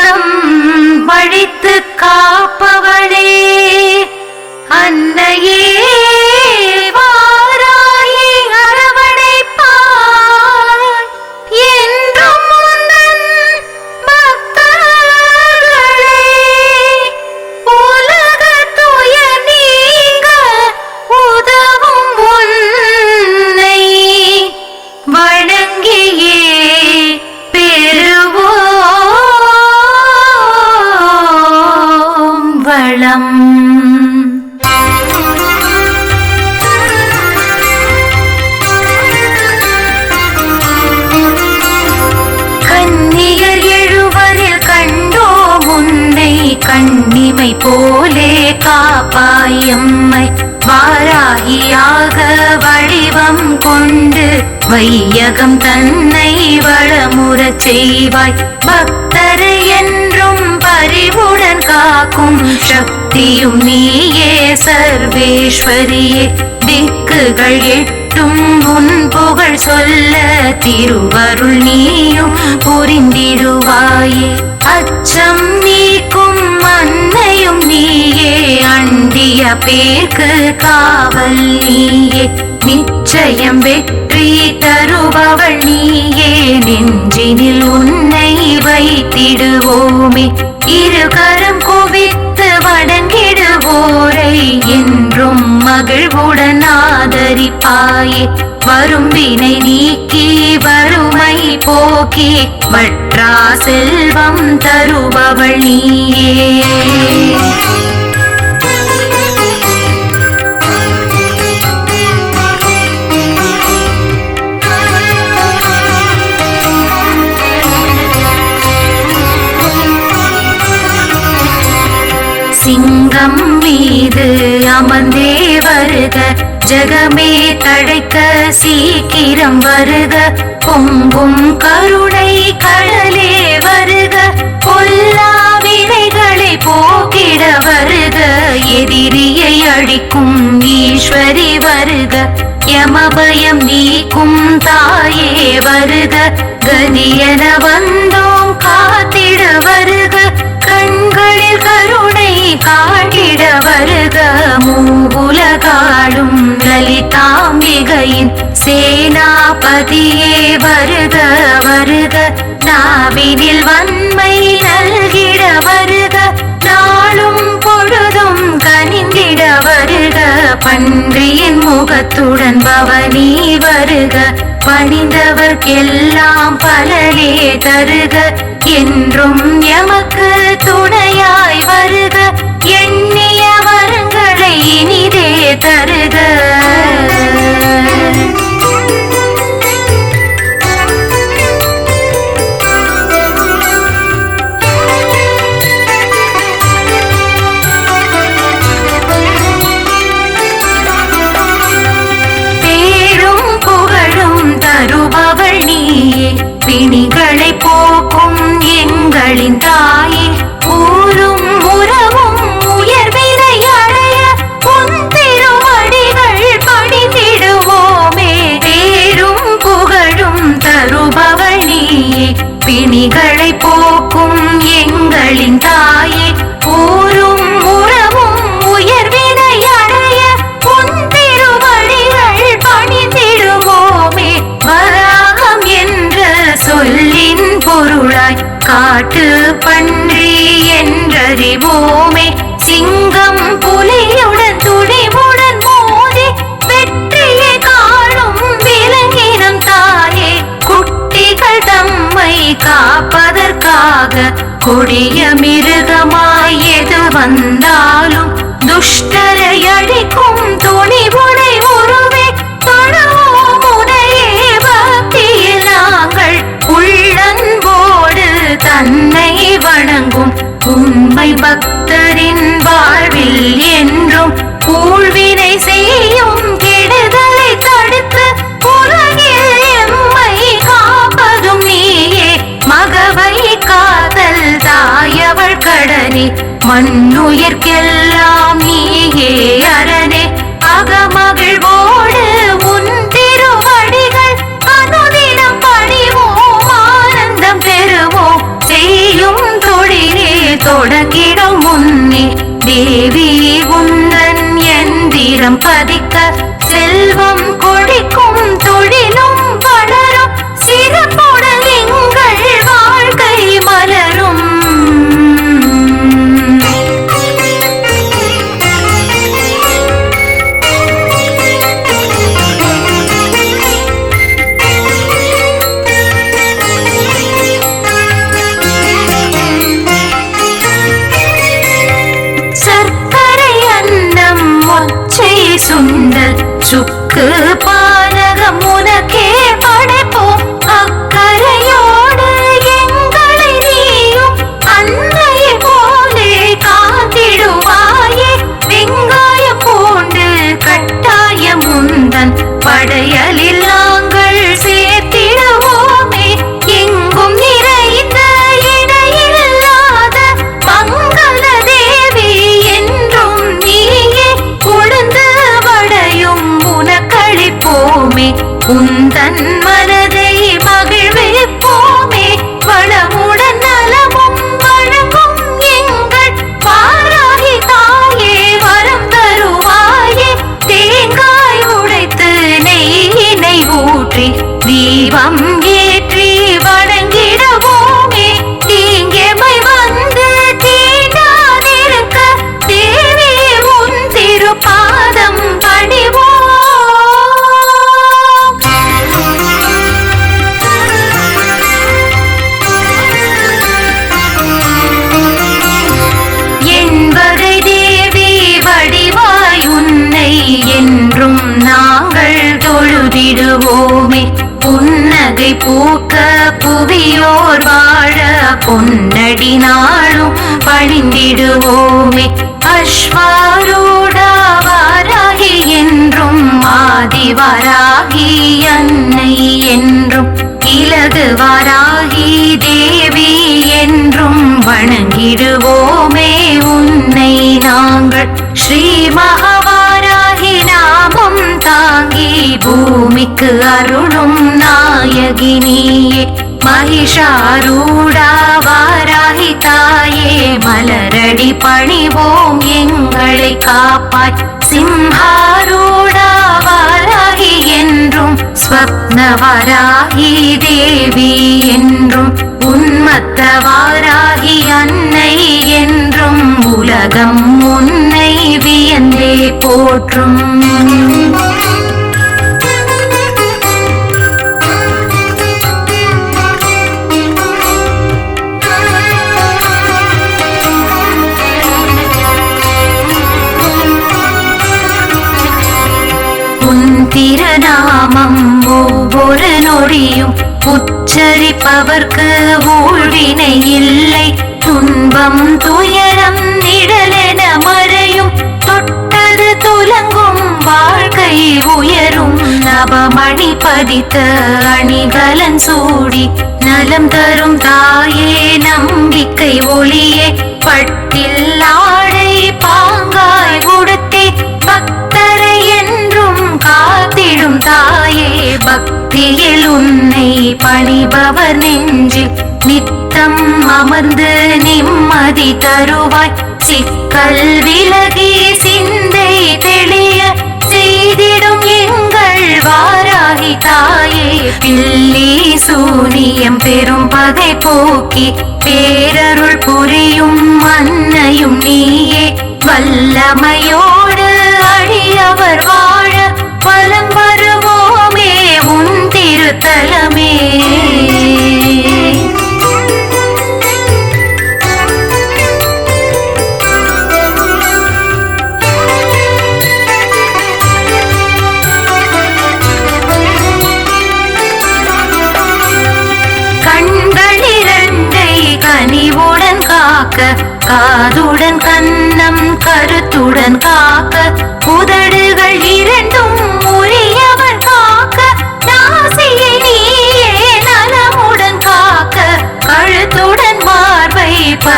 நித்தம் வழித்து காப்பவளே. போலே காப்பாயம்மை வாராகியாக வடிவம் கொண்டு வையகம் தன்னை வளமுறச் செய்வாய். பக்தரை என்றும் பரிவுடன் காக்கும் சக்தியும் நீயே சர்வேஸ்வரியே. திக்குகள் எட்டு எட்டும் உன் புகழ் சொல்ல திருவருள் நீயும் புரிந்திடுவாயே. அச்சம் நீக்கும் அன்னையும் நீயே அண்டிய பேர்க்கு காவல் நீயே. நிச்சயம் வெற்றி தருபவள் நீயே. நெஞ்சினில் உன்னை வைத்திடுவோமே. இரு கரம் குவித்து வணங்கிடுவோரை. என்றும் மகிழ்வுடன் ஆதரிப்பாயே. வரும் வினை நீக்கி வறுமை போக்கி. வற்றா செல்வம் தருபவள் நீயே. மீது அமர்ந்தே வருக. ஜகமே தழைக்க சீக்கிரம் வருக. பொங்கும் கருணை கடலே வருக. பொல்லா வினைகளை போக்கிட வருக. எதிரியை அழிக்கும் ஈஸ்வரி வருக. யமபயம் நீக்கும் தாயே வருக. கதியன வந்தோம் காத்திட வருக. கண்களில் கருணை காட்டிட வருக. மூவுலகாடும் லலிதாம்பிகையின் சேனாபதியே வருக வருக. நாவினில் வன்மை நல்கிட வருக. நாளும் பொழுதும் கனிந்திட வருக. பன்றியின் முகத்துடன் பவனி வருக. பணிந்தவர்க்கெல்லாம் பலனே தருக. என்றும் எமக்கு துணையாய் வருக. எண்ணிய வரங்களை இனிதே தருக. பிணிகளை போக்கும் எங்களின் தாயே. காட்டு பன்றி என்றறிவோமே. சிங்கம் புலியுடன் துணிவுடன் மோதி வெற்றியை காணும் விலங்கினம் தாயே. குட்டிகள் தம்மை காப்பதற்காக கொடிய மிருகமாய் எது வந்தாலும் துஷ்டரை அழிக்கும் துணிவுடன் தன்னை வணங்கும் உண்மை பக்தரின் வாழ்வில் என்றும் ஊழ்வினை செய்யும் கெடுதலை தடுத்து உலகில் எம்மை காப்பதும் நீயே. மகவை காதல் தாயவள் கடனே மண்ணுயிர்க்கெல்லாம் நீயே அரணே. அகமா தொடங்கிடும் முன்னே தேவி உந்தன் எந்திரம் பதிக்க செல்வம் கொடிக்கும் தொழிலும் சுக்கு பானகம் உனக்கே தீபம் நாளும் அஸ்வாரூடாவாராகி என்றும் ஆதிவாராகி அன்னை என்றும் இலகுவாராகி தேவி என்றும் வணங்கிடுவோமே உன்னை நாங்கள். ஸ்ரீ மகாவாராகி நாமம் தாங்கி பூமிக்கு அருளும் நாயகினியே. மகிஷாரூடாவாராகி தாயே மலரடி பணிவோம் எங்களை காப்பாய் சிம்ஹாரூடா வாராகி என்றும் ஸ்வப்னவராகி தேவி என்றும் உன்மத்த வாராகி அன்னை என்றும் உலகம் உன்னை வியந்தே போற்றும். உச்சரிப்பவர்க்கு ஊழ்வினை இல்லை. துன்பம் துயரம் நிழலென மறையும். தொட்டது துலங்கும் வாழ்க்கை உயரும். நவமணி பதித்த அணிகலன் சூடி. நலம் தரும் தாயே நம்பிக்கை ஒளியே. பட்டில் ஆடை பாங்காய் உடுத்தி. பக்தரை காத்திடும் தாயே பக்தியில் உன்னை பணிபவர் நெஞ்சில் நித்தம் அமர்ந்து நிம்மதி தருவாய். சிக்கல் விலகி சிந்தை தெளிய செய்திடும் எங்கள் வாராகி தாயே. பில்லி சூனியம் பெரும் பகை போக்கி பேரருள் புரியும் அன்னையும் நீயே. வல்லமையோடு அடியவர் வாழ் பலம் வருவோமே உன் திருத்தலமே.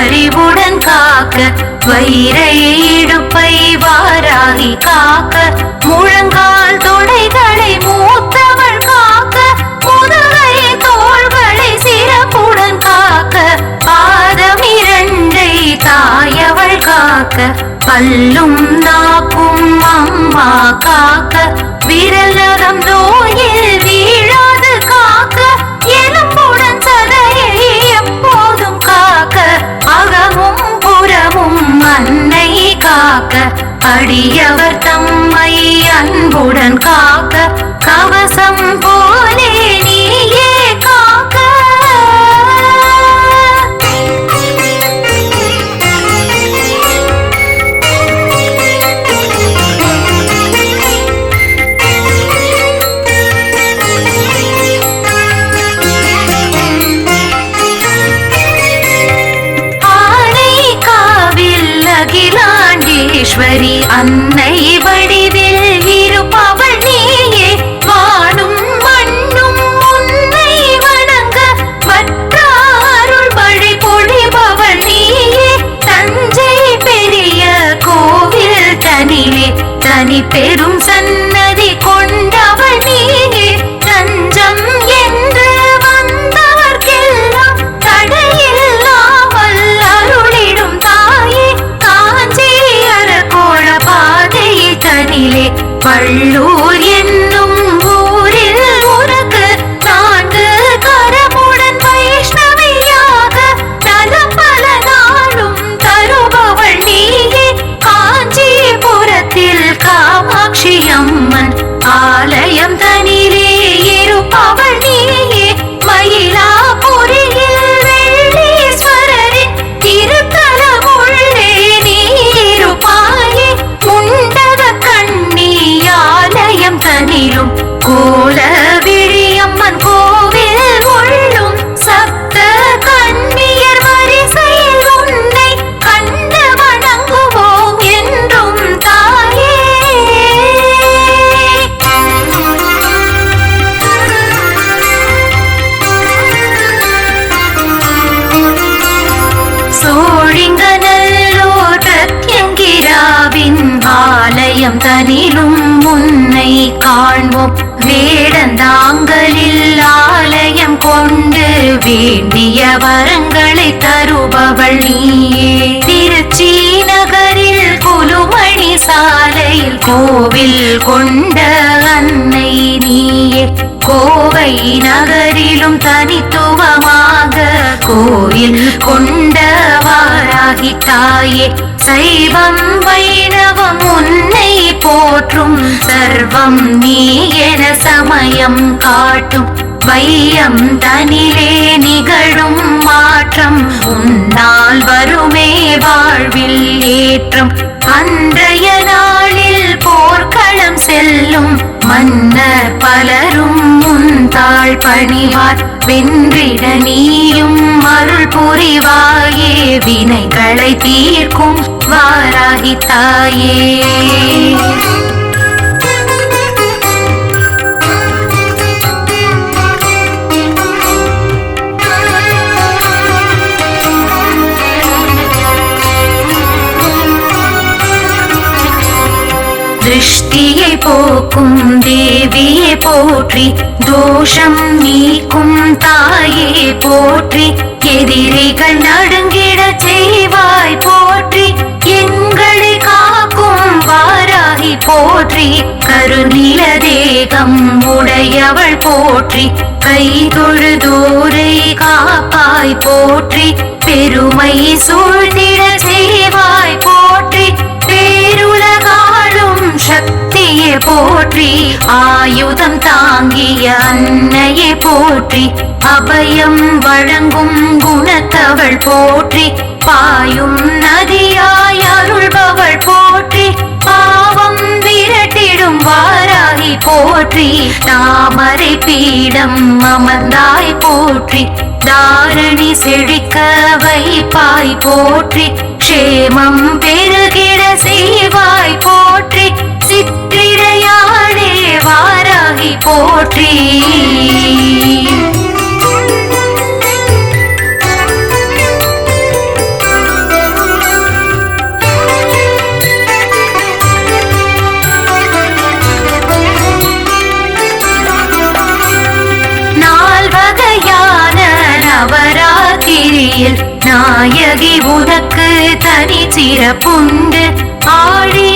அறிவுடன் காக்க வயிறை இடுப்பை வாராகி காக்க முழங்கால் தொடைகளை மூத்தவள் காக்க முதுகை தோள்களை சிறப்புடன் காக்க பாதம் இரண்டை தாயவள் காக்க பல்லும் நாக்கும் அம்மா காக்க விரலகம் நோயில் காக்க அடியவர் தம்மை அன்புடன் காக்க கவசம் போ வேண்டிய வரங்களை தருபவள் நீயே. திருச்சி நகரில் குலுமணி சாலையில் கோவில் கொண்ட அன்னை நீயே. கோவை நகரிலும் தனித்துவமாக கோயில் கொண்ட வாராகி தாயே. சைவம் வைணவம் உன்னை போற்றும் சர்வம் நீ என சமயம் காட்டும். வையம் தனிலே நிகழும் மாற்றம். உன்னால் வருமே வாழ்வில் ஏற்றம். அன்றைய நாளில் போர்க்களம் செல்லும். மன்னர் பலரும் முன்தாள் பணிவார் வென்றிட நீயும் அருள் புரிவாயே. வினைகளை தீர்க்கும் வாராகி தாயே திருஷ்டியை போக்கும் தேவியை போற்றி தோஷம் நீக்கும் தாயே போற்றி எதிரிகள் நடுங்கிட செய்வாய் போற்றி எங்களை காக்கும் வாராகி போற்றி கருநில தேகம் உடையவள் போற்றி கை தொழுதோரை காப்பாய் போற்றி பெருமை சூழ்ந்திட செய்வாய் போற்றி ஆயுதம் தாங்கிய அன்னையை போற்றி அபயம் வழங்கும் குணத்தவள் போற்றி பாயும் நதியாய் அருள்பவள் போற்றி பாவம் விரட்டிடும் வாராகி போற்றி தாமரை பீடம் அமர்ந்தாய் போற்றி தாரணி செழிக்க வைப்பாய் போற்றி க்ஷேமம் பெருகிட செய்வாய் போற்றி போற்றி. நாயகி உனக்கு தனி சிறப்புண்டு ஆழிய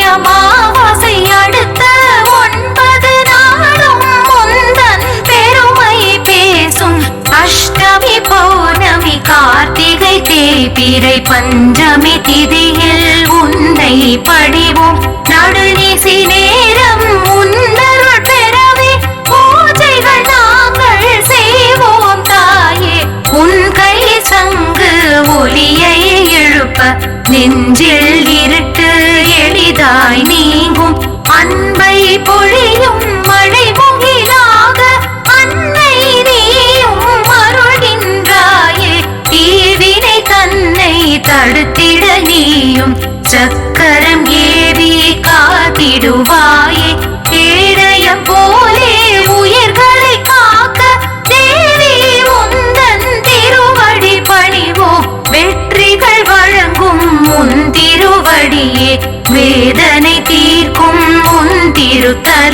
பிறை பஞ்சமி திதியில் உன்னை படிவோம். நடுநிசி நேரம் உன்னருள் பெறவே பூஜைகள் நாங்கள் செய்வோம் தாயே. உன் கை சங்கு ஒளியை எழுப்ப நெஞ்சில் இருட்டு எளிதாய் நீங்கும். அன்பை பொழி உன்